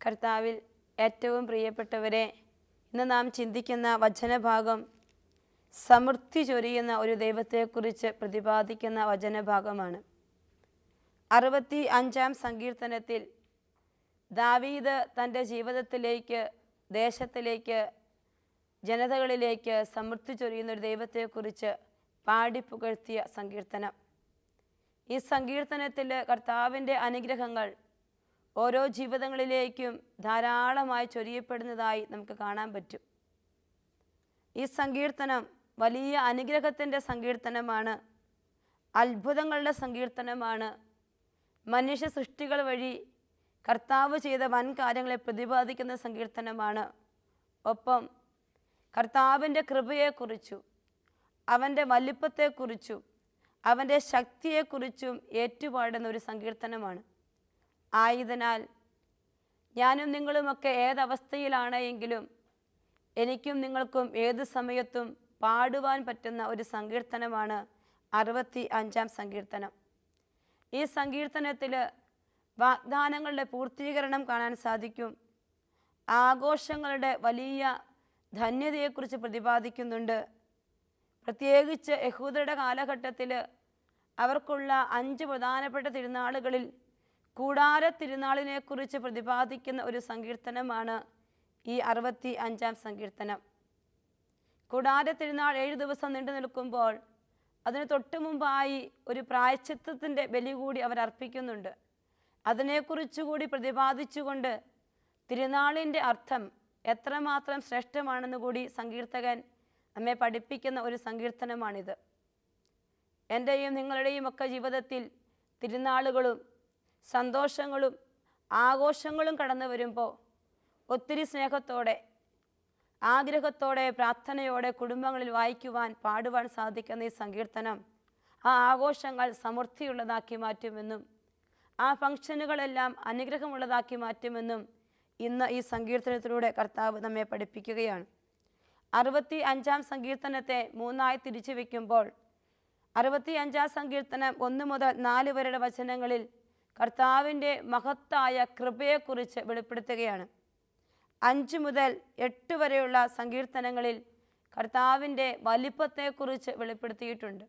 കർത്താവിൽ ഏറ്റവും പ്രിയപ്പെട്ടവരെ ഇന്ന് നാം ചിന്തിക്കുന്ന വചനഭാഗം സമൃദ്ധി ചൊരിയുന്ന ഒരു ദൈവത്തെക്കുറിച്ച് പ്രതിപാദിക്കുന്ന വചനഭാഗമാണ്. അറുപത്തി അഞ്ചാം സങ്കീർത്തനത്തിൽ ദാവീദ് തന്റെ ജീവിതത്തിലേക്ക് ദേശത്തിലേക്ക് ജനതകളിലേക്ക് സമൃദ്ധി ചൊരിയുന്ന ഒരു ദൈവത്തെക്കുറിച്ച് പാടിപ്പുകഴ്ത്തിയ സങ്കീർത്തനം. ഈ സങ്കീർത്തനത്തിൽ കർത്താവിന്റെ അനുഗ്രഹങ്ങൾ ഓരോ ജീവിതങ്ങളിലേക്കും ധാരാളമായി ചൊരിയപ്പെടുന്നതായി നമുക്ക് കാണാൻ പറ്റും. ഈ സങ്കീർത്തനം വലിയ അനുഗ്രഹത്തിന്റെ സങ്കീർത്തനമാണ് അത്ഭുതങ്ങളുടെ സങ്കീർത്തനമാണ്. മനുഷ്യ സൃഷ്ടികൾ വഴി കർത്താവ് ചെയ്ത വൻ കാര്യങ്ങളെ പ്രതിപാദിക്കുന്ന സങ്കീർത്തനമാണ്. ഒപ്പം കർത്താവിന്റെ കൃപയെക്കുറിച്ചും അവന്റെ വലിപ്പത്തെക്കുറിച്ചും അവന്റെ ശക്തിയെക്കുറിച്ചും ഏറ്റുപാടുന്ന ഒരു സങ്കീർത്തനമാണ്. ആയതിനാൽ ഞാനും നിങ്ങളുമൊക്കെ ഏതവസ്ഥയിലാണ് എങ്കിലും എനിക്കും നിങ്ങൾക്കും ഏത് സമയത്തും പാടുവാൻ പറ്റുന്ന ഒരു സങ്കീർത്തനമാണ് അറുപത്തി അഞ്ചാം സങ്കീർത്തനം. ഈ സങ്കീർത്തനത്തിൽ വാഗ്ദാനങ്ങളുടെ പൂർത്തീകരണം കാണാൻ സാധിക്കും. ആഘോഷങ്ങളുടെ വലിയ ധന്യതയെക്കുറിച്ച് പ്രതിപാദിക്കുന്നുണ്ട് പ്രത്യേകിച്ച് യഹൂദരുടെ കാലഘട്ടത്തിൽ അവർക്കുള്ള അഞ്ച് പ്രധാനപ്പെട്ട തിരുനാളുകളിൽ കൂടാര തിരുനാളിനെക്കുറിച്ച് പ്രതിപാദിക്കുന്ന ഒരു സങ്കീർത്തനമാണ് ഈ അറുപത്തി അഞ്ചാം സങ്കീർത്തനം. കൂടാര തിരുനാൾ ഏഴ് ദിവസം നീണ്ടു നിൽക്കുമ്പോൾ അതിന് തൊട്ടു മുമ്പായി ഒരു പ്രായച്ചിത്തത്തിന്റെ ബലി കൂടി അവർ അർപ്പിക്കുന്നുണ്ട്. അതിനെക്കുറിച്ചുകൂടി പ്രതിപാദിച്ചുകൊണ്ട് തിരുനാളിന്റെ അർത്ഥം എത്രമാത്രം ശ്രേഷ്ഠമാണെന്ന് കൂടി സങ്കീർത്തകൻ നമ്മെ പഠിപ്പിക്കുന്ന ഒരു സങ്കീർത്തനമാണിത്. എന്റെയും നിങ്ങളുടെയും ഒക്കെ ജീവിതത്തിൽ തിരുനാളുകളും സന്തോഷങ്ങളും ആഘോഷങ്ങളും കടന്നു വരുമ്പോൾ ഒത്തിരി സ്നേഹത്തോടെ ആഗ്രഹത്തോടെ പ്രാർത്ഥനയോടെ കുടുംബങ്ങളിൽ വായിക്കുവാൻ പാടുവാൻ സാധിക്കുന്ന ഈ സങ്കീർത്തനം ആ ആഘോഷങ്ങൾ സമൃദ്ധിയുള്ളതാക്കി മാറ്റുമെന്നും ആ ഫംഗ്ഷനുകളെല്ലാം അനുഗ്രഹമുള്ളതാക്കി മാറ്റുമെന്നും ഇന്ന് ഈ സങ്കീർത്തനത്തിലൂടെ കർത്താവ് നമ്മെ പഠിപ്പിക്കുകയാണ്. അറുപത്തി അഞ്ചാം സങ്കീർത്തനത്തെ മൂന്നായി തിരിച്ചു വയ്ക്കുമ്പോൾ അറുപത്തി അഞ്ചാം സങ്കീർത്തനം ഒന്ന് മുതൽ നാല് വരെയുടെ വചനങ്ങളിൽ കർത്താവിന്റെ മഹത്തായ കൃപയെക്കുറിച്ച് വെളിപ്പെടുത്തുകയാണ്. അഞ്ച് മുതൽ എട്ട് വരെയുള്ള സങ്കീർത്തനങ്ങളിൽ കർത്താവിന്റെ വലിപ്പത്തെക്കുറിച്ച് വെളിപ്പെടുത്തിയിട്ടുണ്ട്.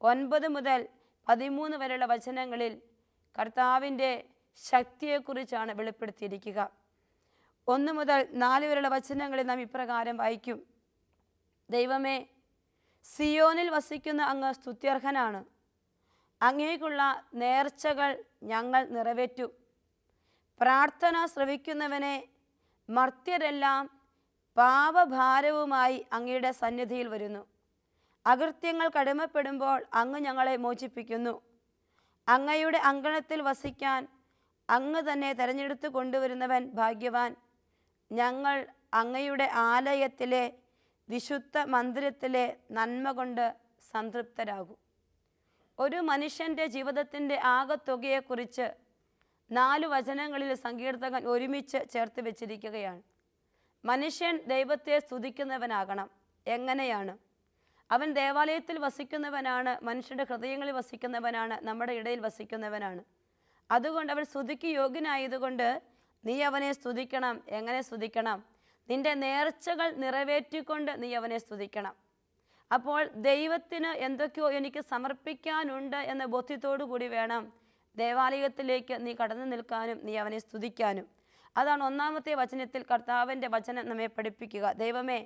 ഒൻപത് മുതൽ പതിമൂന്ന് വരെയുള്ള വചനങ്ങളിൽ കർത്താവിന്റെ ശക്തിയെക്കുറിച്ചാണ് വെളിപ്പെടുത്തിയിരിക്കുക. ഒന്ന് മുതൽ നാല് വരെയുള്ള വചനങ്ങളിൽ നാം ഇപ്രകാരം വായിക്കും. ദൈവമേ സിയോനിൽ വസിക്കുന്ന അങ്ങ് സ്തുത്യർഹനാണ്. അങ്ങേക്കുള്ള നേർച്ചകൾ ഞങ്ങൾ നിറവേറ്റും. പ്രാർത്ഥന ശ്രവിക്കുന്നവനെ മർത്യരെല്ലാം പാപഭാരവുമായി അങ്ങയുടെ സന്നിധിയിൽ വരുന്നു. അകൃത്യങ്ങൾ കടമപ്പെടുമ്പോൾ അങ്ങ് ഞങ്ങളെ മോചിപ്പിക്കുന്നു. അങ്ങയുടെ അങ്കണത്തിൽ വസിക്കാൻ അങ്ങ് തന്നെ തെരഞ്ഞെടുത്ത് കൊണ്ടുവരുന്നവൻ ഭാഗ്യവാൻ. ഞങ്ങൾ അങ്ങയുടെ ആലയത്തിലെ വിശുദ്ധ മന്ദിരത്തിലെ നന്മ കൊണ്ട് സംതൃപ്തരാകും. ഒരു മനുഷ്യന്റെ ജീവിതത്തിന്റെ ആകത്തുകയെക്കുറിച്ച് നാല് വചനങ്ങളിൽ സങ്കീർത്തകൻ ഒരുമിച്ച് ചേർത്ത് വെച്ചിരിക്കുകയാണ്. മനുഷ്യൻ ദൈവത്തെ സ്തുതിക്കുന്നവനാകണം. എങ്ങനെയാണ്? അവൻ ദേവാലയത്തിൽ വസിക്കുന്നവനാണ് മനുഷ്യരുടെ ഹൃദയങ്ങളിൽ വസിക്കുന്നവനാണ് നമ്മുടെ ഇടയിൽ വസിക്കുന്നവനാണ്. അതുകൊണ്ട് അവൻ സ്തുതിക്ക് യോഗ്യനായതുകൊണ്ട് നീ അവനെ സ്തുതിക്കണം. എങ്ങനെ സ്തുതിക്കണം? നിന്റെ നേർച്ചകൾ നിറവേറ്റിക്കൊണ്ട് നീ അവനെ സ്തുതിക്കണം. അപ്പോൾ ദൈവത്തിന് എന്തൊക്കെയോ എനിക്ക് സമർപ്പിക്കാനുണ്ട് എന്ന ബോധ്യത്തോടു കൂടി വേണം ദേവാലയത്തിലേക്ക് നീ കടന്നു നിൽക്കാനും നീ അവനെ സ്തുതിക്കാനും. അതാണ് ഒന്നാമത്തെ വചനത്തിൽ കർത്താവിന്റെ വചനം നമ്മെ പഠിപ്പിക്കുക. ദൈവമേ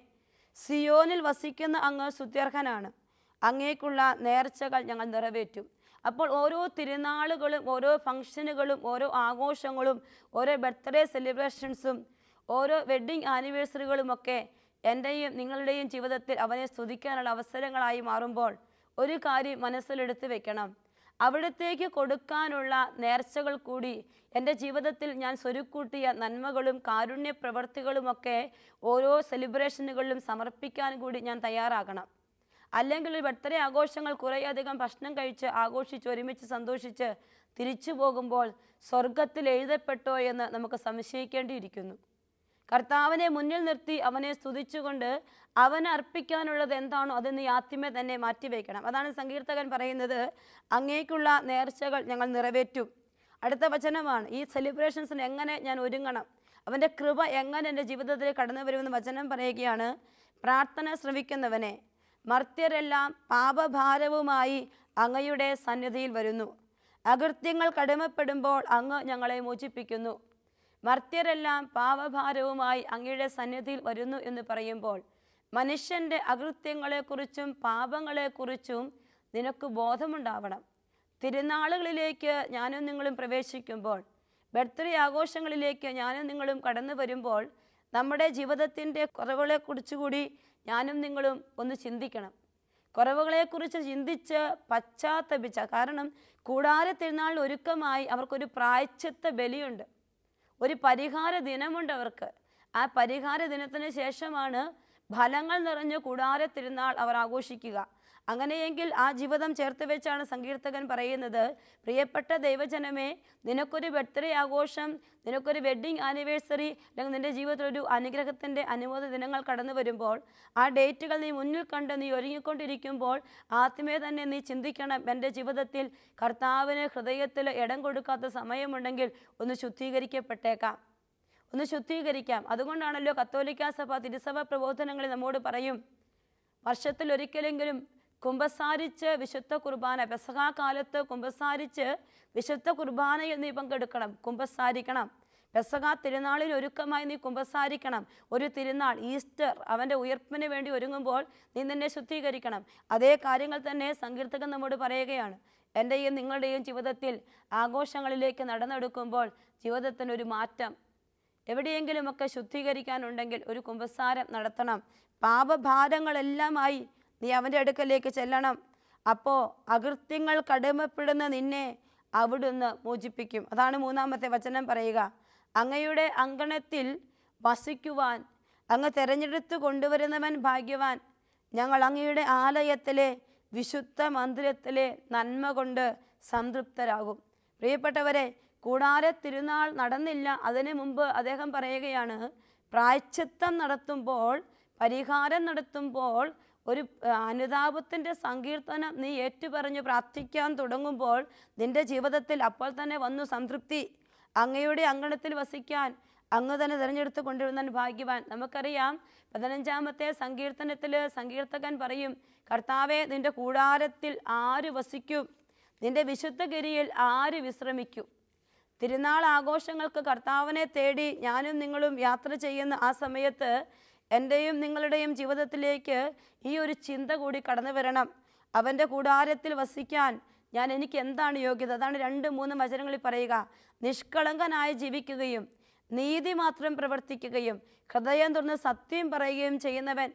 സിയോനിൽ വസിക്കുന്ന അങ്ങ് സുത്യർഹനാണ് അങ്ങേക്കുള്ള നേർച്ചകൾ ഞങ്ങൾ നിറവേറ്റും. അപ്പോൾ ഓരോ തിരുനാളുകളും ഓരോ ഫംഗ്ഷനുകളും ഓരോ ആഘോഷങ്ങളും ഓരോ ബർത്ത്ഡേ സെലിബ്രേഷൻസും ഓരോ വെഡ്ഡിങ് ആനിവേഴ്സറികളുമൊക്കെ എന്റെയും നിങ്ങളുടെയും ജീവിതത്തിൽ അവനെ സ്തുതിക്കാനുള്ള അവസരങ്ങളായി മാറുമ്പോൾ ഒരു കാര്യം മനസ്സിലെടുത്ത് വെക്കണം. അവിടത്തേക്ക് കൊടുക്കാനുള്ള നേർച്ചകൾ കൂടി എന്റെ ജീവിതത്തിൽ ഞാൻ സ്വരുക്കൂട്ടിയ നന്മകളും കാരുണ്യ പ്രവൃത്തികളുമൊക്കെ ഓരോ സെലിബ്രേഷനുകളിലും സമർപ്പിക്കാൻ കൂടി ഞാൻ തയ്യാറാകണം. അല്ലെങ്കിൽ ബർത്ത്ഡേ ആഘോഷങ്ങൾ കുറേയധികം ഭക്ഷണം കഴിച്ച് ആഘോഷിച്ച് ഒരുമിച്ച് സന്തോഷിച്ച് തിരിച്ചു പോകുമ്പോൾ സ്വർഗത്തിൽ എഴുതപ്പെട്ടോ എന്ന് നമുക്ക് സംശയിക്കേണ്ടിയിരിക്കുന്നു. കർത്താവിനെ മുന്നിൽ നിർത്തി അവനെ സ്തുതിച്ചുകൊണ്ട് അവനെ അർപ്പിക്കാനുള്ളത് എന്താണോ അത് നീ തന്നെ മാറ്റിവെക്കണം. അതാണ് സങ്കീർത്തകൻ പറയുന്നത് അങ്ങേക്കുള്ള നേർച്ചകൾ ഞങ്ങൾ നിറവേറ്റും. അടുത്ത വചനമാണ് ഈ സെലിബ്രേഷൻസിന് എങ്ങനെ ഞാൻ ഒരുങ്ങണം? അവന്റെ കൃപ എങ്ങനെ എന്റെ ജീവിതത്തിൽ കടന്നു വരുമെന്ന് വചനം പറയുകയാണ് പ്രാർത്ഥന ശ്രവിക്കുന്നവനെ മർത്യരെല്ലാം പാപഭാരവുമായി അങ്ങയുടെ സന്നിധിയിൽ വരുന്നു. അകൃത്യങ്ങൾ കടുമപ്പെടുമ്പോൾ അങ്ങ് ഞങ്ങളെ മോചിപ്പിക്കുന്നു. മർത്യരെല്ലാം പാപഭാരവുമായി അങ്ങയുടെ സന്നിധിയിൽ വരുന്നു എന്ന് പറയുമ്പോൾ മനുഷ്യന്റെ അകൃത്യങ്ങളെക്കുറിച്ചും പാപങ്ങളെക്കുറിച്ചും നിനക്ക് ബോധമുണ്ടാവണം. തിരുനാളുകളിലേക്ക് ഞാനും നിങ്ങളും പ്രവേശിക്കുമ്പോൾ ബർത്ത്ഡേ ആഘോഷങ്ങളിലേക്ക് ഞാനും നിങ്ങളും കടന്നു വരുമ്പോൾ നമ്മുടെ ജീവിതത്തിന്റെ കുറവുകളെക്കുറിച്ച് കൂടി ഞാനും നിങ്ങളും ഒന്ന് ചിന്തിക്കണം. കുറവുകളെക്കുറിച്ച് ചിന്തിച്ച് പശ്ചാത്തപിച്ച കാരണം കൂടാര തിരുനാളിൽ ഒരുക്കമായി അവർക്കൊരു പ്രായച്ചിത്ത ബലിയുണ്ട്. ഒരു പരിഹാര ദിനമുണ്ട് അവർക്ക്. ആ പരിഹാര ദിനത്തിന് ശേഷമാണ് ഫലങ്ങൾ നിറഞ്ഞ കൂടാര തിരുനാൾ അവർ ആഘോഷിക്കുക. അങ്ങനെയെങ്കിൽ ആ ജീവിതം ചേർത്ത് വെച്ചാണ് സങ്കീർത്തകൻ പറയുന്നത്. പ്രിയപ്പെട്ട ദൈവജനമേ നിനക്കൊരു ബർത്ത്ഡേ ആഘോഷം നിനക്കൊരു വെഡ്ഡിങ് ആനിവേഴ്സറി അല്ലെങ്കിൽ നിന്റെ ജീവിതത്തിൽ ഒരു അനുഗ്രഹത്തിന്റെ അനുമോദ ദിനങ്ങൾ കടന്നു വരുമ്പോൾ ആ ഡേറ്റുകൾ നീ മുന്നിൽ കണ്ട് നീ ഒരുങ്ങിക്കൊണ്ടിരിക്കുമ്പോൾ ആദ്യമേ തന്നെ നീ ചിന്തിക്കണം എന്റെ ജീവിതത്തിൽ കർത്താവിന് ഹൃദയത്തിൽ ഇടം കൊടുക്കാത്ത സമയമുണ്ടെങ്കിൽ ഒന്ന് ശുദ്ധീകരിക്കപ്പെട്ടേക്കാം. ഒന്ന് ശുദ്ധീകരിക്കാം. അതുകൊണ്ടാണല്ലോ കത്തോലിക്ക സഭ തിരുസഭ പ്രബോധനങ്ങളിൽ നമ്മോട് പറയും വർഷത്തിൽ ഒരിക്കലെങ്കിലും കുമ്പസാരിച്ച് വിശുദ്ധ കുർബാന പെസഹാ കാലത്ത് കുമ്പസാരിച്ച് വിശുദ്ധ കുർബാനയിൽ നീ പങ്കെടുക്കണം കുമ്പസാരിക്കണം. പെസഹാ തിരുനാളിൽ ഒരുക്കമായി നീ കുമ്പസാരിക്കണം. ഒരു തിരുനാൾ ഈസ്റ്റർ അവന്റെ ഉയർപ്പിന് വേണ്ടി ഒരുങ്ങുമ്പോൾ നീ നിന്നെ ശുദ്ധീകരിക്കണം. അതേ കാര്യങ്ങൾ തന്നെ സങ്കീർത്തകൻ നമ്മോട് പറയുകയാണ്. എന്റെയും നിങ്ങളുടെയും ജീവിതത്തിൽ ആഘോഷങ്ങളിലേക്ക് നടന്നെടുക്കുമ്പോൾ ജീവിതത്തിനൊരു മാറ്റം. എവിടെയെങ്കിലുമൊക്കെ ശുദ്ധീകരിക്കാനുണ്ടെങ്കിൽ ഒരു കുമ്പസാരം നടത്തണം. പാപഭാരങ്ങളെല്ലാമായി നീ അവന്റെ അടുക്കലേക്ക് ചെല്ലണം. അപ്പോൾ അകൃത്യങ്ങൾ കടമപ്പെടുന്ന നിന്നെ അവിടുന്ന് മോചിപ്പിക്കും. അതാണ് മൂന്നാമത്തെ വചനം പറയുക. അങ്ങയുടെ അങ്കണത്തിൽ വസിക്കുവാൻ അങ്ങ് തെരഞ്ഞെടുത്ത് കൊണ്ടുവരുന്നവൻ ഭാഗ്യവാൻ. ഞങ്ങൾ അങ്ങയുടെ ആലയത്തിലെ വിശുദ്ധ മന്ദിരത്തിലെ നന്മ കൊണ്ട് സംതൃപ്തരാകും. പ്രിയപ്പെട്ടവരെ കൂടാര തിരുനാൾ നടന്നില്ല. അതിനു മുമ്പ് അദ്ദേഹം പറയുകയാണ് പ്രായച്ചിത്തം നടത്തുമ്പോൾ പരിഹാരം നടത്തുമ്പോൾ ഒരു അനുതാപത്തിന്റെ സങ്കീർത്തനം നീ ഏറ്റുപറഞ്ഞ് പ്രാർത്ഥിക്കാൻ തുടങ്ങുമ്പോൾ നിന്റെ ജീവിതത്തിൽ അപ്പോൾ തന്നെ വന്നു സംതൃപ്തി. അങ്ങയുടെ അങ്കണത്തിൽ വസിക്കാൻ അങ്ങ് തന്നെ തിരഞ്ഞെടുത്ത് കൊണ്ടുവരുന്ന ഭാഗ്യവാൻ. നമുക്കറിയാം പതിനഞ്ചാമത്തെ സങ്കീർത്തനത്തിൽ സങ്കീർത്തകൻ പറയും കർത്താവെ നിന്റെ കൂടാരത്തിൽ ആര് വസിക്കും? നിന്റെ വിശുദ്ധഗിരിയിൽ ആര് വിശ്രമിക്കും? തിരുനാൾ ആഘോഷങ്ങൾക്ക് കർത്താവിനെ തേടി ഞാനും നിങ്ങളും യാത്ര ചെയ്യുന്ന ആ സമയത്ത് എന്റെയും നിങ്ങളുടെയും ജീവിതത്തിലേക്ക് ഈ ഒരു ചിന്ത കൂടി കടന്നു വരണം. അവന്റെ കൂടാരത്തിൽ വസിക്കാൻ ഞാൻ എനിക്ക് എന്താണ് യോഗ്യത? അതാണ് രണ്ട് മൂന്ന് വചനങ്ങളിൽ പറയുക. നിഷ്കളങ്കനായി ജീവിക്കുകയും നീതി മാത്രം പ്രവർത്തിക്കുകയും ഹൃദയം തുറന്ന് സത്യം പറയുകയും ചെയ്യുന്നവൻ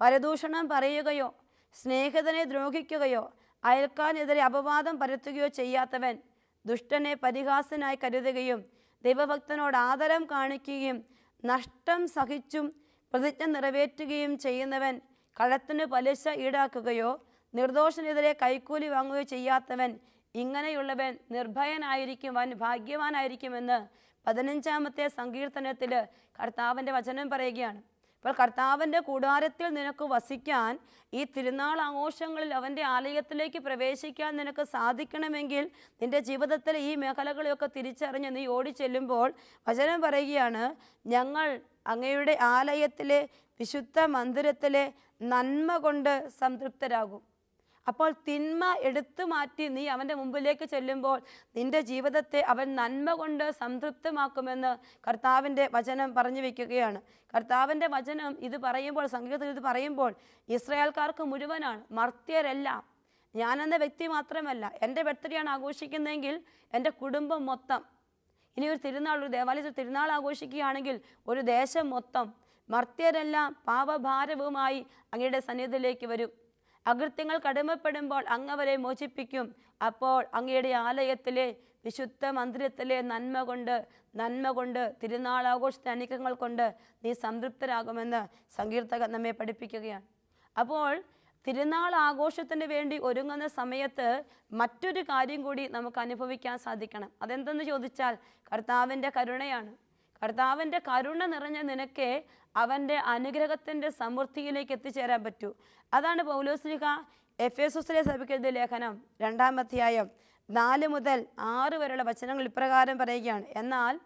പരദൂഷണം പറയുകയോ സ്നേഹിതനെ ദ്രോഹിക്കുകയോ അയൽക്കാനെതിരെ അപവാദം പരത്തുകയോ ചെയ്യാത്തവൻ ദുഷ്ടനെ പരിഹാസനായി കരുതുകയും ദൈവഭക്തനോട് ആദരം കാണിക്കുകയും നഷ്ടം സഹിച്ചും പ്രതിജ്ഞ നിറവേറ്റുകയും ചെയ്യുന്നവൻ കള്ളത്തിന് പലിശ ഈടാക്കുകയോ നിർദോഷനെതിരെ കൈക്കൂലി വാങ്ങുകയോ ചെയ്യാത്തവൻ ഇങ്ങനെയുള്ളവൻ നിർഭയനായിരിക്കും വൻ ഭാഗ്യവാനായിരിക്കുമെന്ന് പതിനഞ്ചാമത്തെ സങ്കീർത്തനത്തിൽ കർത്താവിന്റെ വചനം പറയുകയാണ്. അപ്പോൾ കർത്താവിന്റെ കൂടാരത്തിൽ നിനക്ക് വസിക്കാൻ ഈ തിരുനാൾ ആഘോഷങ്ങളിൽ അവന്റെ ആലയത്തിലേക്ക് പ്രവേശിക്കാൻ നിനക്ക് സാധിക്കണമെങ്കിൽ നിന്റെ ജീവിതത്തിൽ ഈ മേഖലകളെയൊക്കെ തിരിച്ചറിഞ്ഞ് നീ ഓടിച്ചെല്ലുമ്പോൾ വചനം പറയുകയാണ് ഞങ്ങൾ അങ്ങയുടെ ആലയത്തിലെ വിശുദ്ധ മന്ദിരത്തിലെ നന്മ കൊണ്ട് സംതൃപ്തരാകും. അപ്പോൾ തിന്മ എടുത്തു മാറ്റി നീ അവന്റെ മുമ്പിലേക്ക് ചെല്ലുമ്പോൾ നിന്റെ ജീവിതത്തെ അവൻ നന്മ കൊണ്ട് സംതൃപ്തമാക്കുമെന്ന് കർത്താവിന്റെ വചനം പറഞ്ഞു വയ്ക്കുകയാണ് കർത്താവിന്റെ വചനം ഇത് പറയുമ്പോൾ സംഗീതത്തിൽ ഇത് പറയുമ്പോൾ ഇസ്രായേൽക്കാർക്ക് മുഴുവനാണ് മർത്യരെല്ലാം. ഞാനെന്ന വ്യക്തി മാത്രമല്ല എന്റെ ബർത്ത്ഡേയാണ് ആഘോഷിക്കുന്നതെങ്കിൽ എന്റെ കുടുംബം മൊത്തം ഇനി ഒരു തിരുനാൾ ഒരു ദേവാലയത്തിൽ തിരുനാൾ ആഘോഷിക്കുകയാണെങ്കിൽ ഒരു ദേശം മൊത്തം മർത്യരെല്ലാം പാപഭാരവുമായി അങ്ങയുടെ സന്നിധിയിലേക്ക് വരും. അകൃത്യങ്ങൾ കടമപ്പെടുമ്പോൾ അങ്ങവരെ മോചിപ്പിക്കും. അപ്പോൾ അങ്ങയുടെ ആലയത്തിലെ വിശുദ്ധ മന്ദിരത്തിലെ നന്മ കൊണ്ട് നന്മ കൊണ്ട് തിരുനാൾ ആഘോഷത്തെ അനുഗ്രഹങ്ങൾ കൊണ്ട് നീ സംതൃപ്തരാകുമെന്ന് സങ്കീർത്തകൻ നമ്മെ പഠിപ്പിക്കുകയാണ്. അപ്പോൾ തിരുനാൾ ആഘോഷത്തിന് വേണ്ടി ഒരുങ്ങുന്ന സമയത്ത് മറ്റൊരു കാര്യം കൂടി നമുക്ക് അനുഭവിക്കാൻ സാധിക്കണം. അതെന്തെന്ന് ചോദിച്ചാൽ കർത്താവിന്റെ കരുണയാണ്. കർത്താവിന്റെ കരുണ നിറഞ്ഞ നിനക്ക് അവന്റെ അനുഗ്രഹത്തിന്റെ സമൃദ്ധിയിലേക്ക് എത്തിച്ചേരാൻ പറ്റൂ. അതാണ് പൗലോസ്ലിഹ എഫ് എസുസിലെ സഭയ്ക്ക് എഴുതിയ ലേഖനം രണ്ടാമധ്യായം നാല് മുതൽ ആറ് വരെയുള്ള വചനങ്ങൾ ഇപ്രകാരം പറയുകയാണ്. എന്നാൽ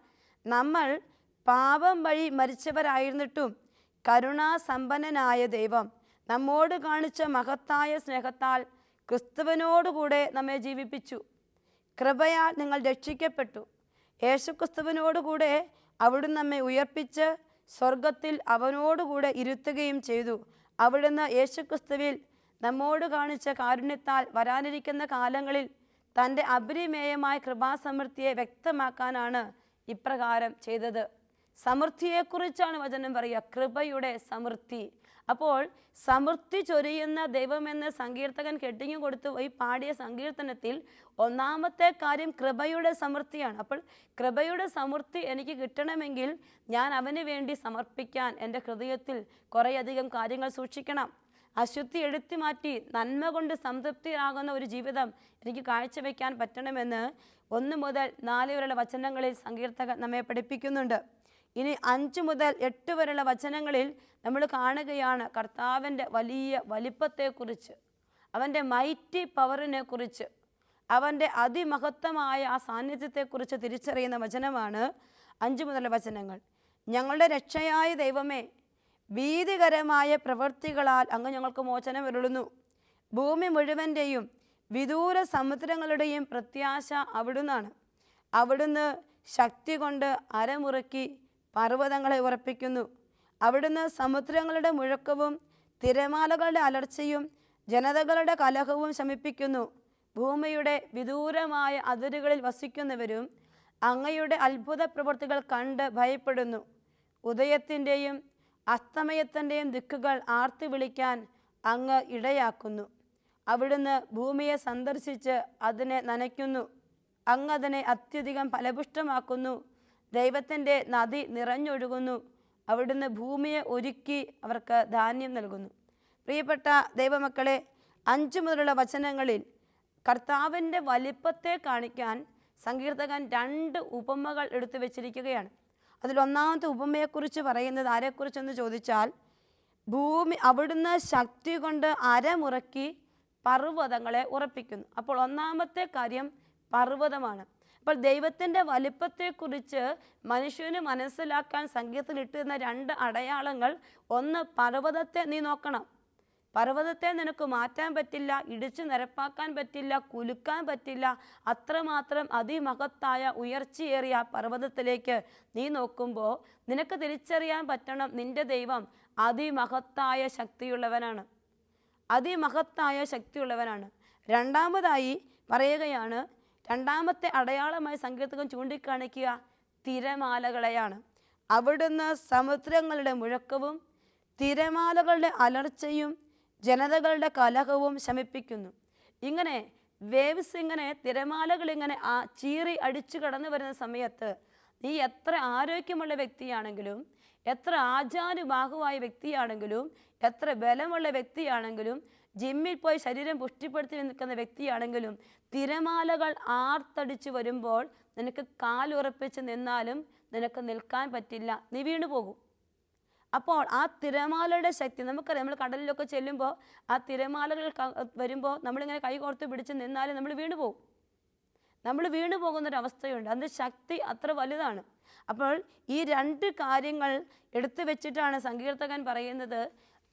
നമ്മൾ പാപം വഴി മരിച്ചവരായിരുന്നിട്ടും കരുണാസമ്പന്നനായ ദൈവം നമ്മോട് കാണിച്ച മഹത്തായ സ്നേഹത്താൽ ക്രിസ്തുവിനോടുകൂടെ നമ്മെ ജീവിപ്പിച്ചു. കൃപയാൽ നിങ്ങൾ രക്ഷിക്കപ്പെട്ടു. യേശുക്രിസ്തുവിനോടുകൂടെ അവിടുന്ന് നമ്മെ ഉയർപ്പിച്ച് സ്വർഗത്തിൽ അവനോടുകൂടെ ഇരുത്തുകയും ചെയ്തു. അവിടുന്ന് യേശുക്രിസ്തുവിൽ നമ്മോട് കാണിച്ച കാരുണ്യത്താൽ വരാനിരിക്കുന്ന കാലങ്ങളിൽ തന്റെ അപരിമേയമായ കൃപാസമൃദ്ധിയെ വ്യക്തമാക്കാനാണ് ഇപ്രകാരം ചെയ്തത്. സമൃദ്ധിയെക്കുറിച്ചാണ് വചനം പറയുക. കൃപയുടെ സമൃദ്ധി. അപ്പോൾ സമൃദ്ധി ചൊരിയുന്ന ദൈവമെന്ന് സങ്കീർത്തകൻ കെട്ടിങ്ങും കൊടുത്തു ഈ പാടിയ സങ്കീർത്തനത്തിൽ ഒന്നാമത്തെ കാര്യം കൃപയുടെ സമൃദ്ധിയാണ്. അപ്പോൾ കൃപയുടെ സമൃദ്ധി എനിക്ക് കിട്ടണമെങ്കിൽ ഞാൻ അവന് വേണ്ടി സമർപ്പിക്കാൻ എന്റെ ഹൃദയത്തിൽ കുറേയധികം കാര്യങ്ങൾ സൂക്ഷിക്കണം. അശുദ്ധി എടുത്തു മാറ്റി നന്മ കൊണ്ട് സംതൃപ്തിയാകുന്ന ഒരു ജീവിതം എനിക്ക് കാഴ്ചവെക്കാൻ പറ്റണമെന്ന് ഒന്ന് മുതൽ നാല് വരെയുള്ള വചനങ്ങളിൽ സങ്കീർത്തകൻ നമ്മെ പഠിപ്പിക്കുന്നുണ്ട്. ഇനി അഞ്ച് മുതൽ എട്ട് വരെയുള്ള വചനങ്ങളിൽ നമ്മൾ കാണുകയാണ് കർത്താവിന്റെ വലിയ വലിപ്പത്തെക്കുറിച്ച് അവന്റെ മൈറ്റി പവറിനെ കുറിച്ച് അവന്റെ അതിമഹത്വമായ ആ സാന്നിധ്യത്തെക്കുറിച്ച് തിരിച്ചറിയുന്ന വചനമാണ് അഞ്ച് മുതലുള്ള വചനങ്ങൾ. ഞങ്ങളുടെ രക്ഷയായ ദൈവമേ ഭീതികരമായ പ്രവൃത്തികളാൽ അങ്ങ് ഞങ്ങൾക്ക് മോചനം വരുളുന്നു ഭൂമി മുഴുവന്റെയും വിദൂര സമുദ്രങ്ങളുടെയും പ്രത്യാശ അവിടുന്നാണ്. അവിടുന്ന് ശക്തി കൊണ്ട് അരമുറുക്കി പർവതങ്ങളെ ഉറപ്പിക്കുന്നു. അവിടുന്ന് സമുദ്രങ്ങളുടെ മുഴക്കവും തിരമാലകളുടെ അലർച്ചയും ജനതകളുടെ കലഹവും ശമിപ്പിക്കുന്നു. ഭൂമിയുടെ വിദൂരമായ അതിരുകളിൽ വസിക്കുന്നവരും അങ്ങയുടെ അത്ഭുത പ്രവൃത്തികൾ കണ്ട് ഭയപ്പെടുന്നു. ഉദയത്തിന്റെയും അസ്തമയത്തിന്റെയും ദിക്കുകൾ ആർത്തി വിളിക്കാൻ അങ്ങ് ഇടയാക്കുന്നു. അവിടുന്ന് ഭൂമിയെ സന്ദർശിച്ച് അതിനെ നനയ്ക്കുന്നു. അങ്ങ് അതിനെ അത്യധികം ഫലപുഷ്ടമാക്കുന്നു ദൈവത്തിന്റെ നദി നിറഞ്ഞൊഴുകുന്നു. അവിടുന്ന് ഭൂമിയെ ഒരുക്കി അവർക്ക് ധാന്യം നൽകുന്നു. പ്രിയപ്പെട്ട ദൈവമക്കളെ അഞ്ചു മുതലുള്ള വചനങ്ങളിൽ കർത്താവിന്റെ വലിപ്പത്തെ കാണിക്കാൻ സങ്കീർത്തകൻ രണ്ട് ഉപമകൾ എടുത്തു വച്ചിരിക്കുകയാണ്. അതിൽ ഒന്നാമത്തെ ഉപമയെക്കുറിച്ച് പറയുന്നത് ആരെക്കുറിച്ചെന്ന് ചോദിച്ചാൽ ഭൂമി അവിടുന്ന് ശക്തി കൊണ്ട് അരമുറക്കി പർവതങ്ങളെ ഉറപ്പിക്കുന്നു. അപ്പോൾ ഒന്നാമത്തെ കാര്യം പർവതമാണ്. അപ്പോൾ ദൈവത്തിന്റെ വലിപ്പത്തെക്കുറിച്ച് മനുഷ്യന് മനസ്സിലാക്കാൻ സംഗീതത്തിൽ എന്ന രണ്ട് അടയാളങ്ങൾ. ഒന്ന് പർവതത്തെ നീ നോക്കണം. പർവതത്തെ നിനക്ക് മാറ്റാൻ പറ്റില്ല ഇടിച്ചു നിരപ്പാക്കാൻ പറ്റില്ല കുലുക്കാൻ പറ്റില്ല. അത്രമാത്രം അതിമഹത്തായ ഉയർച്ചയേറിയ പർവതത്തിലേക്ക് നീ നോക്കുമ്പോൾ നിനക്ക് തിരിച്ചറിയാൻ പറ്റണം നിന്റെ ദൈവം അതിമഹത്തായ ശക്തിയുള്ളവനാണ്. അതിമഹത്തായ ശക്തിയുള്ളവനാണ്. രണ്ടാമതായി പറയുകയാണ് രണ്ടാമത്തെ അടയാളമായി സങ്കീർത്തകം ചൂണ്ടിക്കാണിക്കുക തിരമാലകളെയാണ്. അവിടുന്ന് സമുദ്രങ്ങളുടെ മുഴക്കവും തിരമാലകളുടെ അലർച്ചയും ജനതകളുടെ കലഹവും ശമിപ്പിക്കുന്നു. ഇങ്ങനെ വേവ്സ് ഇങ്ങനെ തിരമാലകൾ ഇങ്ങനെ ആ ചീറി അടിച്ചു കടന്നു വരുന്ന സമയത്ത് നീ എത്ര ആരോഗ്യമുള്ള വ്യക്തിയാണെങ്കിലും എത്ര ആചാരബാഹുവായ വ്യക്തിയാണെങ്കിലും എത്ര ബലമുള്ള വ്യക്തിയാണെങ്കിലും ജിമ്മിൽ പോയി ശരീരം പുഷ്ടിപ്പെടുത്തി നിൽക്കുന്ന വ്യക്തിയാണെങ്കിലും തിരമാലകൾ ആർത്തടിച്ചു വരുമ്പോൾ നിനക്ക് കാലുറപ്പിച്ച് നിന്നാലും നിനക്ക് നിൽക്കാൻ പറ്റില്ല. നീ വീണു പോകും. അപ്പോൾ ആ തിരമാലയുടെ ശക്തി നമുക്കറിയാം നമ്മൾ കടലിലൊക്കെ ചെല്ലുമ്പോൾ ആ തിരമാലകൾ വരുമ്പോൾ നമ്മളിങ്ങനെ കൈ കോർത്ത് പിടിച്ച് നിന്നാലും നമ്മൾ വീണു പോകും. നമ്മൾ വീണു പോകുന്നൊരവസ്ഥയുണ്ട്. അതിന്റെ ശക്തി അത്ര വലുതാണ്. അപ്പോൾ ഈ രണ്ട് കാര്യങ്ങൾ എടുത്തു വെച്ചിട്ടാണ് സങ്കീർത്തകൻ പറയുന്നത്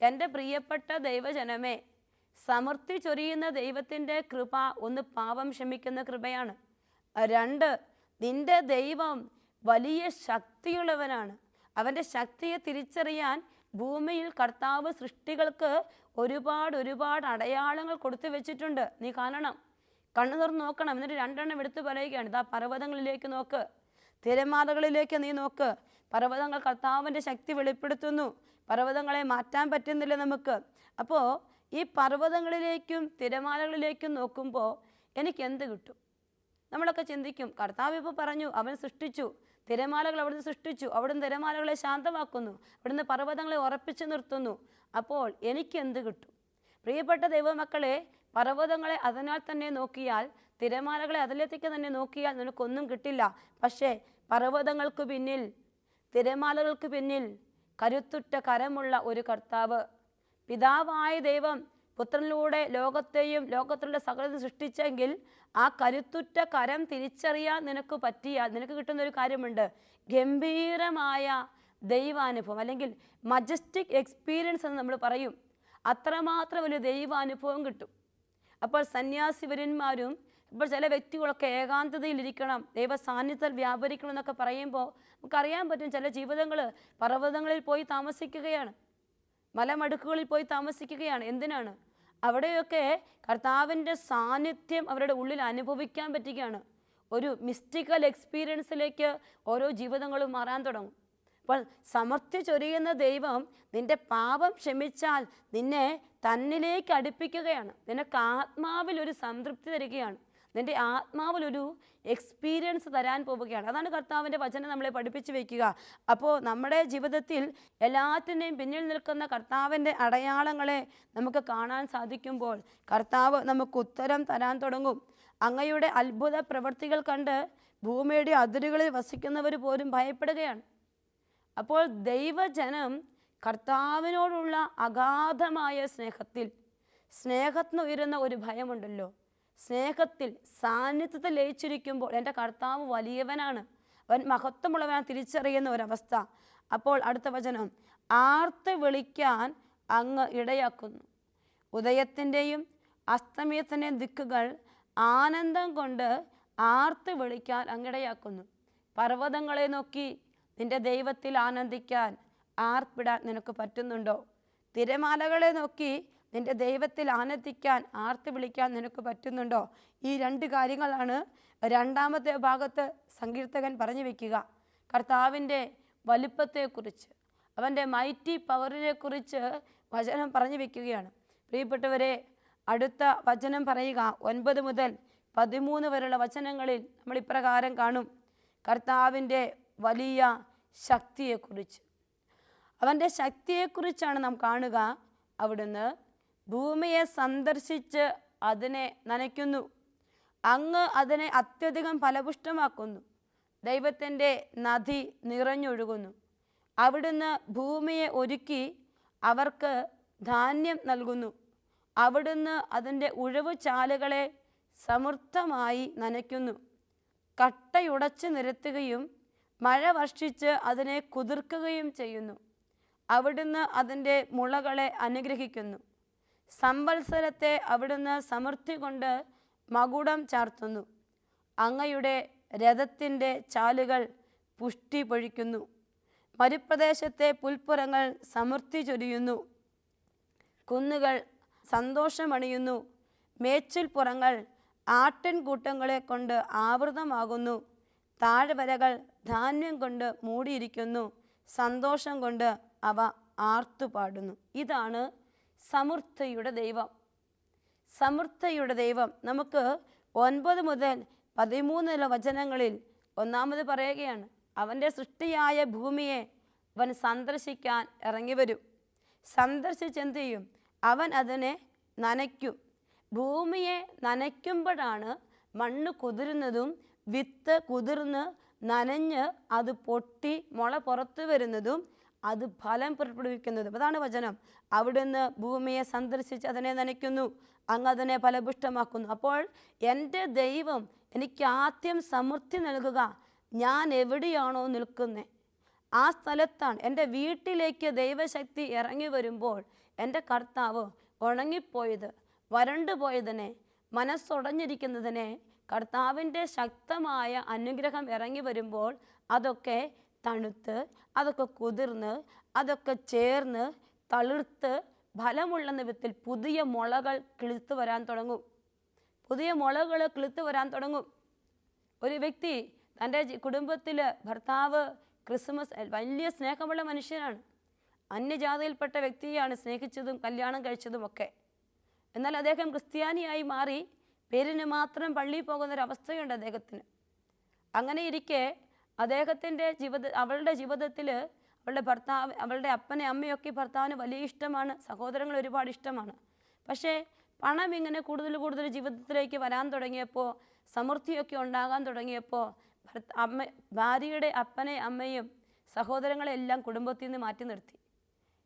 എന്റെ പ്രിയപ്പെട്ട ദൈവജനമേ സമൃദ്ധി ചൊരിയുന്ന ദൈവത്തിന്റെ കൃപ ഒന്ന് പാപം ക്ഷമിക്കുന്ന കൃപയാണ്. രണ്ട് നിന്റെ ദൈവം വലിയ ശക്തിയുള്ളവനാണ്. അവന്റെ ശക്തിയെ തിരിച്ചറിയാൻ ഭൂമിയിൽ കർത്താവ് സൃഷ്ടികൾക്ക് ഒരുപാട് ഒരുപാട് അടയാളങ്ങൾ കൊടുത്തു വെച്ചിട്ടുണ്ട്. നീ കാണണം. കണ്ണു തുറന്ന് നോക്കണം. എന്നിട്ട് രണ്ടെണ്ണം എടുത്തു പറയുകയാണ്. ഇതാ പർവതങ്ങളിലേക്ക് നോക്ക്. തിരമാലകളിലേക്ക് നീ നോക്ക്. പർവതങ്ങൾ കർത്താവിന്റെ ശക്തി വെളിപ്പെടുത്തുന്നു. പർവതങ്ങളെ മാറ്റാൻ പറ്റുന്നില്ല നമുക്ക്. അപ്പോൾ ഈ പർവതങ്ങളിലേക്കും തിരമാലകളിലേക്കും നോക്കുമ്പോൾ എനിക്ക് എന്ത് കിട്ടും? നമ്മളൊക്കെ ചിന്തിക്കും കർത്താവ് ഇപ്പോൾ പറഞ്ഞു അവൻ സൃഷ്ടിച്ചു. തിരമാലകൾ അവിടുന്ന് സൃഷ്ടിച്ചു. അവിടുന്ന് തിരമാലകളെ ശാന്തമാക്കുന്നു. അവിടുന്ന് പർവതങ്ങളെ ഉറപ്പിച്ചു നിർത്തുന്നു. അപ്പോൾ എനിക്ക് എന്ത് കിട്ടും? പ്രിയപ്പെട്ട ദൈവമക്കളെ പർവതങ്ങളെ അതിനാൽ തന്നെ നോക്കിയാൽ തിരമാലകളെ അതിലേക്ക് തന്നെ നോക്കിയാൽ നിനക്കൊന്നും കിട്ടില്ല. പക്ഷേ പർവതങ്ങൾക്ക് പിന്നിൽ തിരമാലകൾക്ക് പിന്നിൽ കരുത്തുറ്റ കരമുള്ള ഒരു കർത്താവ് പിതാവായ ദൈവം പുത്രനിലൂടെ ലോകത്തെയും ലോകത്തിലുള്ള സകലത സൃഷ്ടിച്ചെങ്കിൽ ആ കരുത്തുറ്റ കരം തിരിച്ചറിയാൻ നിനക്ക് പറ്റിയാൽ നിനക്ക് കിട്ടുന്ന ഒരു കാര്യമുണ്ട്. ഗംഭീരമായ ദൈവാനുഭവം അല്ലെങ്കിൽ മജസ്റ്റിക് എക്സ്പീരിയൻസ് എന്ന് നമ്മൾ പറയും. അത്രമാത്രം ഒരു ദൈവാനുഭവം കിട്ടും. അപ്പോൾ സന്യാസിവരന്മാരും ഇപ്പോൾ ചില വ്യക്തികളൊക്കെ ഏകാന്തതയിലിരിക്കണം ദൈവ സാന്നിധ്യത്തിൽ വ്യാപരിക്കണം എന്നൊക്കെ പറയുമ്പോൾ നമുക്കറിയാൻ പറ്റും ചില ജീവിതങ്ങൾ പർവതങ്ങളിൽ പോയി താമസിക്കുകയാണ്. മലമടുക്കുകളിൽ പോയി താമസിക്കുകയാണ്. എന്തിനാണ്? അവിടെയൊക്കെ കർത്താവിന്റെ സാന്നിധ്യം അവരുടെ ഉള്ളിൽ അനുഭവിക്കാൻ പറ്റുകയാണ്. ഒരു മിസ്റ്റിക്കൽ എക്സ്പീരിയൻസിലേക്ക് ഓരോ ജീവിതങ്ങളും മാറാൻ തുടങ്ങും. അപ്പോൾ സമർത്ഥി ചൊരിയുന്ന ദൈവം നിന്റെ പാപം ക്ഷമിച്ചാൽ നിന്നെ തന്നിലേക്ക് അടുപ്പിക്കുകയാണ്. നിനക്ക് ആത്മാവിൽ ഒരു സംതൃപ്തി തരികയാണ്. നിന്റെ ആത്മാവിലൊരു എക്സ്പീരിയൻസ് തരാൻ പോവുകയാണ്. അതാണ് കർത്താവിന്റെ വചനം നമ്മളെ പഠിപ്പിച്ചു വയ്ക്കുക അപ്പോൾ നമ്മുടെ ജീവിതത്തിൽ എല്ലാത്തിന്റെയും പിന്നിൽ നിൽക്കുന്ന കർത്താവിന്റെ അടയാളങ്ങളെ നമുക്ക് കാണാൻ സാധിക്കുമ്പോൾ കർത്താവ് നമുക്ക് ഉത്തരം തരാൻ തുടങ്ങും. അങ്ങയുടെ അത്ഭുത പ്രവൃത്തികൾ കണ്ട് ഭൂമിയുടെ അതിരുകളിൽ വസിക്കുന്നവർ പോലും ഭയപ്പെടുകയാണ്. അപ്പോൾ ദൈവജനം കർത്താവിനോടുള്ള അഗാധമായ സ്നേഹത്തിൽ സ്നേഹത്തിന് ഉയരുന്ന ഒരു ഭയമുണ്ടല്ലോ. സ്നേഹത്തിൽ സാന്നിധ്യത്തിൽ ലയിച്ചിരിക്കുമ്പോൾ എന്റെ കർത്താവ് വലിയവനാണ്. അവൻ മഹത്വമുള്ളവനാണ്. തിരിച്ചറിയുന്ന ഒരവസ്ഥ. അപ്പോൾ അടുത്ത വചനം. ആർത്ത് വിളിക്കാൻ അങ്ങ് ഇടയാക്കുന്നു. ഉദയത്തിന്റെയും അസ്തമയത്തിന്റെയും ദിക്കുകൾ ആനന്ദം കൊണ്ട് ആർത്ത് വിളിക്കാൻ അങ്ങിടയാക്കുന്നു പർവതങ്ങളെ നോക്കി നിന്റെ ദൈവത്തിൽ ആനന്ദിക്കാൻ ആർപ്പിടാൻ നിനക്ക് പറ്റുന്നുണ്ടോ? തിരമാലകളെ നോക്കി നിന്റെ ദൈവത്തിൽ ആനന്ദിക്കാൻ ആർത്ത് വിളിക്കാൻ നിനക്ക് പറ്റുന്നുണ്ടോ? ഈ രണ്ട് കാര്യങ്ങളാണ് രണ്ടാമത്തെ ഭാഗത്ത് സങ്കീർത്തകൻ പറഞ്ഞു വെക്കുക. കർത്താവിന്റെ വലിപ്പത്തെക്കുറിച്ച് അവന്റെ മൈറ്റി പവറിനെക്കുറിച്ച് വചനം പറഞ്ഞു വെക്കുകയാണ്. പ്രിയപ്പെട്ടവരെ അടുത്ത വചനം പറയുക. ഒൻപത് മുതൽ പതിമൂന്ന് വരെയുള്ള വചനങ്ങളിൽ നമ്മൾ ഇപ്രകാരം കാണും. കർത്താവിന്റെ വലിയ ശക്തിയെക്കുറിച്ച്. അവന്റെ ശക്തിയെക്കുറിച്ചാണ് നാം കാണുക അവിടുന്ന് ഭൂമിയെ സന്ദർശിച്ച് അതിനെ നനയ്ക്കുന്നു. അങ്ങ് അതിനെ അത്യധികം ഫലപുഷ്ടമാക്കുന്നു. ദൈവത്തിന്റെ നദി നിറഞ്ഞൊഴുകുന്നു. അവിടുന്ന് ഭൂമിയെ ഒരുക്കി അവർക്ക് ധാന്യം നൽകുന്നു. അവിടുന്ന് അതിന്റെ ഉഴവു ചാലുകളെ സമൃദ്ധമായി നനയ്ക്കുന്നു. കട്ടയുടച്ച് നിരത്തുകയും മഴ വർഷിച്ച് അതിനെ കുതിർക്കുകയും ചെയ്യുന്നു. അവിടുന്ന് അതിന്റെ മുളകളെ അനുഗ്രഹിക്കുന്നു. സംവത്സരത്തെ അവിടുന്ന് സമൃദ്ധി കൊണ്ട് മകുടം ചാർത്തുന്നു. അങ്ങയുടെ രഥത്തിന്റെ ചാലുകൾ പുഷ്ടി പൊഴിക്കുന്നു. മരുപ്രദേശത്തെ പുൽപ്പുറങ്ങൾ സമൃദ്ധി ചൊരിയുന്നു. കുന്നുകൾ സന്തോഷമണിയുന്നു. മേച്ചിൽപ്പുറങ്ങൾ ആട്ടിൻകൂട്ടങ്ങളെ കൊണ്ട് ആവൃതമാകുന്നു. താഴ്വരകൾ ധാന്യം കൊണ്ട് മൂടിയിരിക്കുന്നു. സന്തോഷം കൊണ്ട് അവ ആർത്തുപാടുന്നു. ഇതാണ് സമൃദ്ധിയുടെ ദൈവം. സമൃദ്ധയുടെ ദൈവം. നമുക്ക് ഒൻപത് മുതൽ പതിമൂന്നിലെ വചനങ്ങളിൽ ഒന്നാമത് പറയുകയാണ് അവന്റെ സൃഷ്ടിയായ ഭൂമിയെ അവൻ സന്ദർശിക്കാൻ ഇറങ്ങി വരും. സന്ദർശിച്ചെന്ത് ചെയ്യും? അവൻ അതിനെ നനയ്ക്കും. ഭൂമിയെ നനയ്ക്കുമ്പോഴാണ് മണ്ണ് കുതിരുന്നതും വിത്ത് കുതിർന്ന് നനഞ്ഞ് അത് പൊട്ടി മുള പുറത്തു വരുന്നതും അത് ഫലം പുറപ്പെടുവിക്കുന്നത്. അതാണ് വചനം. അവിടുന്ന് ഭൂമിയെ സന്ദർശിച്ച് അതിനെ നനയ്ക്കുന്നു. അങ്ങ് അതിനെ ഫലപുഷ്ടമാക്കുന്നു അപ്പോൾ എന്റെ ദൈവം എനിക്ക് ആദ്യം സമൃദ്ധി നൽകുക. ഞാൻ എവിടെയാണോ നിൽക്കുന്നത് ആ സ്ഥലത്താണ് എന്റെ വീട്ടിലേക്ക് ദൈവശക്തി ഇറങ്ങി വരുമ്പോൾ എന്റെ കർത്താവ് ഉണങ്ങിപ്പോയത് വരണ്ടു പോയതിനെ മനസ്സുടഞ്ഞിരിക്കുന്നതിനെ കർത്താവിന്റെ ശക്തമായ അനുഗ്രഹം ഇറങ്ങി വരുമ്പോൾ അതൊക്കെ തണുത്ത് അതൊക്കെ കുതിർന്ന് അതൊക്കെ ചേർന്ന് തളിർത്ത് ഫലമുള്ള നിമിത്തിൽ പുതിയ മുളകൾ കിളിത്തു വരാൻ തുടങ്ങും. പുതിയ മുളകൾ കിളിത്തു വരാൻ തുടങ്ങും. ഒരു വ്യക്തി തന്റെ കുടുംബത്തിൽ ഭർത്താവ് ക്രിസ്മസ് വലിയ സ്നേഹമുള്ള മനുഷ്യനാണ്. അന്യജാതിയിൽപ്പെട്ട വ്യക്തിയാണ് സ്നേഹിച്ചതും കല്യാണം കഴിച്ചതും ഒക്കെ എന്നാൽ അദ്ദേഹം ക്രിസ്ത്യാനിയായി മാറി പേരിന് മാത്രം പള്ളിയിൽ പോകുന്ന ഒരു അവസ്ഥയുണ്ട് അദ്ദേഹത്തിന്. അങ്ങനെ ഇരിക്കെ അദ്ദേഹത്തിന്റെ ജീവിത അവളുടെ ജീവിതത്തിൽ അവളുടെ ഭർത്താവ് അവളുടെ അപ്പനെ അമ്മയൊക്കെ ഭർത്താവിന് വലിയ ഇഷ്ടമാണ്. സഹോദരങ്ങൾ ഒരുപാട് ഇഷ്ടമാണ്. പക്ഷേ പണം ഇങ്ങനെ കൂടുതൽ കൂടുതൽ ജീവിതത്തിലേക്ക് വരാൻ തുടങ്ങിയപ്പോൾ സമൃദ്ധിയൊക്കെ ഉണ്ടാകാൻ തുടങ്ങിയപ്പോൾ അമ്മ ഭാര്യയുടെ അപ്പനെ അമ്മയും സഹോദരങ്ങളെല്ലാം കുടുംബത്തിൽ നിന്ന് മാറ്റി നിർത്തി.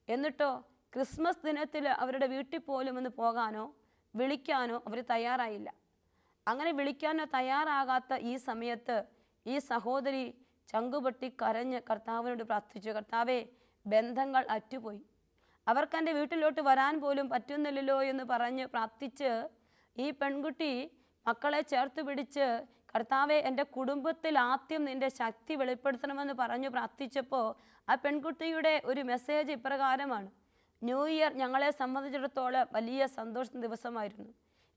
എന്നിട്ടോ ക്രിസ്മസ് ദിനത്തിൽ അവരുടെ വീട്ടിൽ പോലും ഒന്ന് പോകാനോ വിളിക്കാനോ അവർ തയ്യാറായില്ല. അങ്ങനെ വിളിക്കാനോ തയ്യാറാകാത്ത ഈ സമയത്ത് ഈ സഹോദരി ചങ്കുപൊട്ടി കരഞ്ഞ് കർത്താവിനോട് പ്രാർത്ഥിച്ചു. കർത്താവേ ബന്ധങ്ങൾ അറ്റുപോയി. അവർക്ക് എന്റെ വീട്ടിലോട്ട് വരാൻ പോലും പറ്റുന്നില്ലല്ലോ എന്ന് പറഞ്ഞ് പ്രാർത്ഥിച്ച് ഈ പെൺകുട്ടി മക്കളെ ചേർത്ത് പിടിച്ച് കർത്താവെ എന്റെ കുടുംബത്തിൽ ആദ്യം നിന്റെ ശക്തി വെളിപ്പെടുത്തണമെന്ന് പറഞ്ഞു പ്രാർത്ഥിച്ചപ്പോൾ ആ പെൺകുട്ടിയുടെ ഒരു മെസ്സേജ് ഇപ്രകാരമാണ്. ന്യൂ ഇയർ ഞങ്ങളെ സംബന്ധിച്ചിടത്തോളം വലിയ സന്തോഷ ദിവസമായിരുന്നു.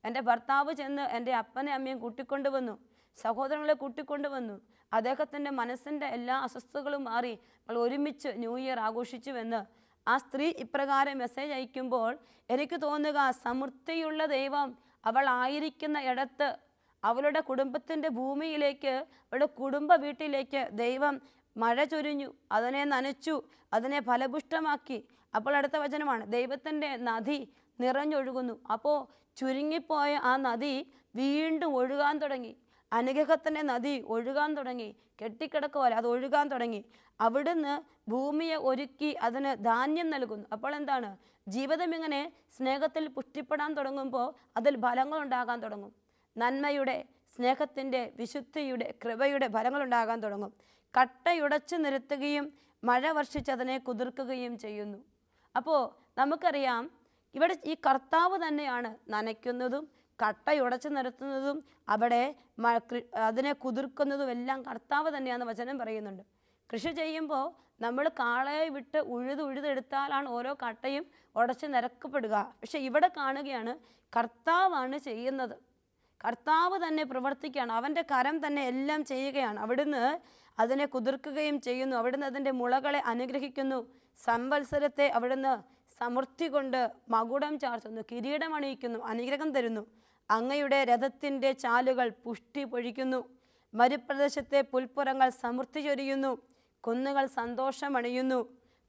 എന്റെ ഭർത്താവ് ചെന്ന് എന്റെ അപ്പനെ അമ്മയും കൂട്ടിക്കൊണ്ടുവന്നു. സഹോദരങ്ങളെ കൂട്ടിക്കൊണ്ടുവന്നു. അദ്ദേഹത്തിന്റെ മനസ്സിന്റെ എല്ലാ അസ്വസ്ഥതകളും മാറി നമ്മൾ ഒരുമിച്ച് ന്യൂ ഇയർ ആഘോഷിച്ചുവെന്ന്. ആ സ്ത്രീ ഇപ്രകാരം മെസ്സേജ് അയക്കുമ്പോൾ എനിക്ക് തോന്നുക സമൃദ്ധിയുള്ള ദൈവം അവൾ ആയിരിക്കുന്ന ഇടത്ത് അവളുടെ കുടുംബത്തിന്റെ ഭൂമിയിലേക്ക് അവളുടെ കുടുംബ വീട്ടിലേക്ക് ദൈവം മഴ ചൊരിഞ്ഞു അതിനെ നനച്ചു അതിനെ ഫലപുഷ്ടമാക്കി അപ്പോൾ അടുത്ത വചനമാണ് ദൈവത്തിന്റെ നദി നിറഞ്ഞൊഴുകുന്നു. അപ്പോൾ ചുരുങ്ങിപ്പോയ ആ നദി വീണ്ടും ഒഴുകാൻ തുടങ്ങി. അനുഗ്രഹത്തിന്റെ നദി ഒഴുകാൻ തുടങ്ങി കെട്ടിക്കിടക്കുപോലെ അത് ഒഴുകാൻ തുടങ്ങി. അവിടുന്ന് ഭൂമിയെ ഒരുക്കി അതിന് ധാന്യം നൽകുന്നു. അപ്പോൾ എന്താണ്? ജീവിതം ഇങ്ങനെ സ്നേഹത്തിൽ പുഷ്ടിപ്പെടാൻ തുടങ്ങുമ്പോൾ അതിൽ ഫലങ്ങൾ ഉണ്ടാകാൻ തുടങ്ങും. നന്മയുടെ സ്നേഹത്തിന്റെ വിശുദ്ധിയുടെ കൃപയുടെ ഫലങ്ങളുണ്ടാകാൻ തുടങ്ങും. കട്ടയുടച്ച് നിരത്തുകയും മഴ വർഷിച്ചതിനെ കുതിർക്കുകയും ചെയ്യുന്നു. അപ്പോൾ നമുക്കറിയാം ഇവിടെ ഈ കർത്താവ് തന്നെയാണ് നനയ്ക്കുന്നതും കട്ടയുടച്ച് നിരത്തുന്നതും അവിടെ അതിനെ കുതിർക്കുന്നതും എല്ലാം കർത്താവ് തന്നെയാണെന്ന് വചനം പറയുന്നുണ്ട്. കൃഷി ചെയ്യുമ്പോൾ നമ്മൾ കാളയെ വിട്ട് ഉഴുത് ഉഴുതെടുത്താലാണ് ഓരോ കട്ടയും ഉടച്ച് നിരക്കപ്പെടുക. പക്ഷെ ഇവിടെ കാണുകയാണ് കർത്താവാണ് ചെയ്യുന്നത്. കർത്താവ് തന്നെ പ്രവർത്തിക്കുകയാണ്. അവന്റെ കരം തന്നെ എല്ലാം ചെയ്യുകയാണ്. അവിടുന്ന് അതിനെ കുതിർക്കുകയും ചെയ്യുന്നു. അവിടുന്ന് അതിന്റെ മുളകളെ അനുഗ്രഹിക്കുന്നു. സംവത്സരത്തെ അവിടുന്ന് സമൃദ്ധി കൊണ്ട് മകുടം ചാർത്തുന്നു. കിരീടം അണിയിക്കുന്നു. അനുഗ്രഹം തരുന്നു. അങ്ങയുടെ രഥത്തിന്റെ ചാലുകൾ പുഷ്ടി പൊഴിക്കുന്നു. മരുപ്രദേശത്തെ പുൽപ്പുറങ്ങൾ സമൃദ്ധി ചൊരിയുന്നു. കുന്നുകൾ സന്തോഷമണിയുന്നു.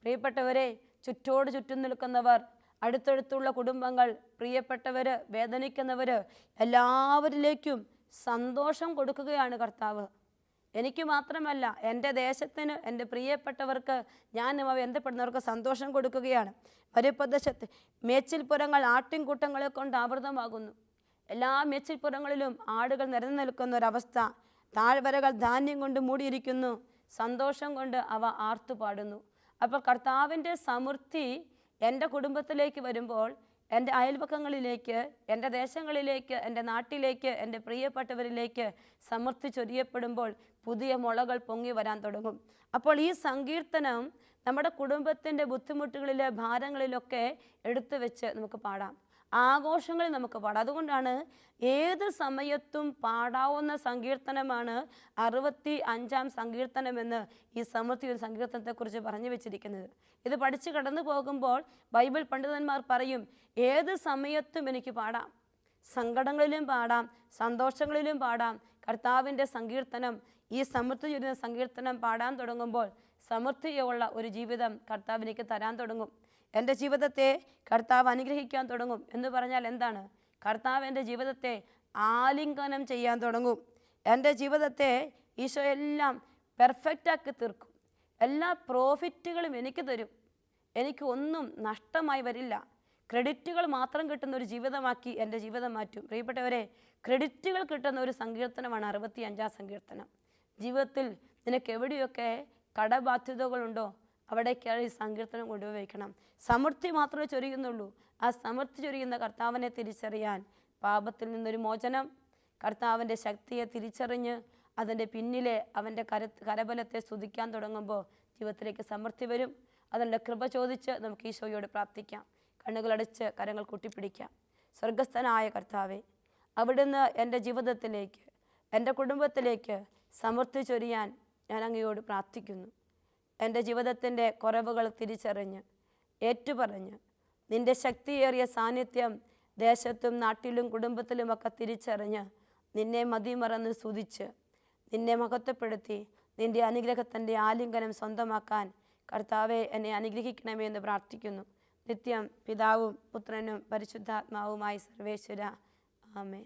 പ്രിയപ്പെട്ടവരെ ചുറ്റോട് ചുറ്റും നിൽക്കുന്നവർ അടുത്തടുത്തുള്ള കുടുംബങ്ങൾ പ്രിയപ്പെട്ടവർ വേദനിക്കുന്നവർ എല്ലാവരിലേക്കും സന്തോഷം കൊടുക്കുകയാണ് കർത്താവ്. എനിക്ക് മാത്രമല്ല എന്റെ ദേശത്തിന് എന്റെ പ്രിയപ്പെട്ടവർക്ക് ഞാനും അവ ബന്ധപ്പെടുന്നവർക്ക് സന്തോഷം കൊടുക്കുകയാണ്. മരുപ്രദേശത്ത് മേച്ചിൽപ്പുറങ്ങൾ ആട്ടിൻകൂട്ടങ്ങളെ കൊണ്ട് ആവൃതമാകുന്നു. എല്ലാ മേച്ചിൽപ്പുറങ്ങളിലും ആടുകൾ നിരന്നു നിൽക്കുന്ന ഒരവസ്ഥ താഴ്വരകൾ ധാന്യം കൊണ്ട് മൂടിയിരിക്കുന്നു. സന്തോഷം കൊണ്ട് അവ ആർത്തുപാടുന്നു അപ്പോൾ കർത്താവിന്റെ സമൃദ്ധി എന്റെ കുടുംബത്തിലേക്ക് വരുമ്പോൾ എന്റെ അയൽപക്കങ്ങളിലേക്ക് എന്റെ ദേശങ്ങളിലേക്ക് എന്റെ നാട്ടിലേക്ക് എന്റെ പ്രിയപ്പെട്ടവരിലേക്ക് സമൃദ്ധി ചൊരിയപ്പെടുമ്പോൾ പുതിയ മുളകൾ പൊങ്ങി വരാൻ തുടങ്ങും. അപ്പോൾ ഈ സങ്കീർത്തനം നമ്മുടെ കുടുംബത്തിന്റെ ബുദ്ധിമുട്ടുകളിലെ ഭാരങ്ങളിലൊക്കെ എടുത്തു വെച്ച് നമുക്ക് പാടാം. ആഘോഷങ്ങളിൽ നമുക്ക് പാടാം. അതുകൊണ്ടാണ് ഏത് സമയത്തും പാടാവുന്ന സങ്കീർത്തനമാണ് അറുപത്തി അഞ്ചാം സങ്കീർത്തനമെന്ന് ഈ സമൃദ്ധി ഒരു സങ്കീർത്തനത്തെക്കുറിച്ച് പറഞ്ഞു വെച്ചിരിക്കുന്നത്. ഇത് പഠിച്ച് കടന്നു പോകുമ്പോൾ ബൈബിൾ പണ്ഡിതന്മാർ പറയും ഏത് സമയത്തും എനിക്ക് പാടാം. സങ്കടങ്ങളിലും പാടാം സന്തോഷങ്ങളിലും പാടാം. കർത്താവിന്റെ സങ്കീർത്തനം ഈ സമൃദ്ധി ചൊരുന്ന സങ്കീർത്തനം പാടാൻ തുടങ്ങുമ്പോൾ സമൃദ്ധിയുള്ള ഒരു ജീവിതം കർത്താവിലേക്ക് തരാൻ തുടങ്ങും. എന്റെ ജീവിതത്തെ കർത്താവ് അനുഗ്രഹിക്കാൻ തുടങ്ങും എന്ന് പറഞ്ഞാൽ എന്താണ്? കർത്താവ് എന്റെ ജീവിതത്തെ ആലിംഗനം ചെയ്യാൻ തുടങ്ങും. എന്റെ ജീവിതത്തെ ഈശോ എല്ലാം പെർഫെക്റ്റാക്കി തീർക്കും. എല്ലാ പ്രോഫിറ്റുകളും എനിക്ക് തരും. എനിക്ക് ഒന്നും നഷ്ടമായി വരില്ല. ക്രെഡിറ്റുകൾ മാത്രം കിട്ടുന്ന ഒരു ജീവിതമാക്കി എന്റെ ജീവിതം മാറ്റും. പ്രിയപ്പെട്ടവരെ ക്രെഡിറ്റുകൾ കിട്ടുന്ന ഒരു സങ്കീർത്തനമാണ് അറുപത്തി അഞ്ചാം സങ്കീർത്തനം. ജീവിതത്തിൽ നിനക്ക് എവിടെയൊക്കെ കടബാധ്യതകളുണ്ടോ? അവിടേക്കാണ് ഈ സങ്കീർത്തനം കൊണ്ടുപോയിക്കണം സമൃദ്ധി മാത്രമേ ചൊരിയുന്നുള്ളൂ. ആ സമൃദ്ധി ചൊരിയുന്ന കർത്താവിനെ തിരിച്ചറിയാൻ പാപത്തിൽ നിന്നൊരു മോചനം കർത്താവിന്റെ ശക്തിയെ തിരിച്ചറിഞ്ഞ് അതിന്റെ പിന്നിലെ അവന്റെ കര കരബലത്തെ സ്തുതിക്കാൻ തുടങ്ങുമ്പോൾ ജീവിതത്തിലേക്ക് സമൃദ്ധി വരും. അതിന്റെ കൃപ ചോദിച്ച് നമുക്ക് ഈശോയോട് പ്രാർത്ഥിക്കാം. കണ്ണുകളടച്ച് കരങ്ങൾ കൂട്ടിപ്പിടിക്കാം. സ്വർഗസ്ഥനായ കർത്താവെ അവിടുന്ന് എന്റെ ജീവിതത്തിലേക്ക് എന്റെ കുടുംബത്തിലേക്ക് സമൃദ്ധി ചൊരിയാൻ ഞാൻ അങ്ങയോട് പ്രാർത്ഥിക്കുന്നു. എന്റെ ജീവിതത്തിന്റെ കുറവുകൾ തിരിച്ചറിഞ്ഞ് ഏറ്റുപറഞ്ഞ് നിന്റെ ശക്തിയേറിയ സാന്നിധ്യം ദേശത്തും നാട്ടിലും കുടുംബത്തിലുമൊക്കെ തിരിച്ചറിഞ്ഞ് നിന്നെ മതിമറന്ന് സ്തുതിച്ച് നിന്നെ മഹത്വപ്പെടുത്തി നിന്റെ അനുഗ്രഹത്തിന്റെ ആലിംഗനം സ്വന്തമാക്കാൻ കർത്താവെ എന്നെ അനുഗ്രഹിക്കണമേ എന്ന് പ്രാർത്ഥിക്കുന്നു. നിത്യം പിതാവും പുത്രനും പരിശുദ്ധാത്മാവുമായി സർവേശ്വര. ആമേൻ.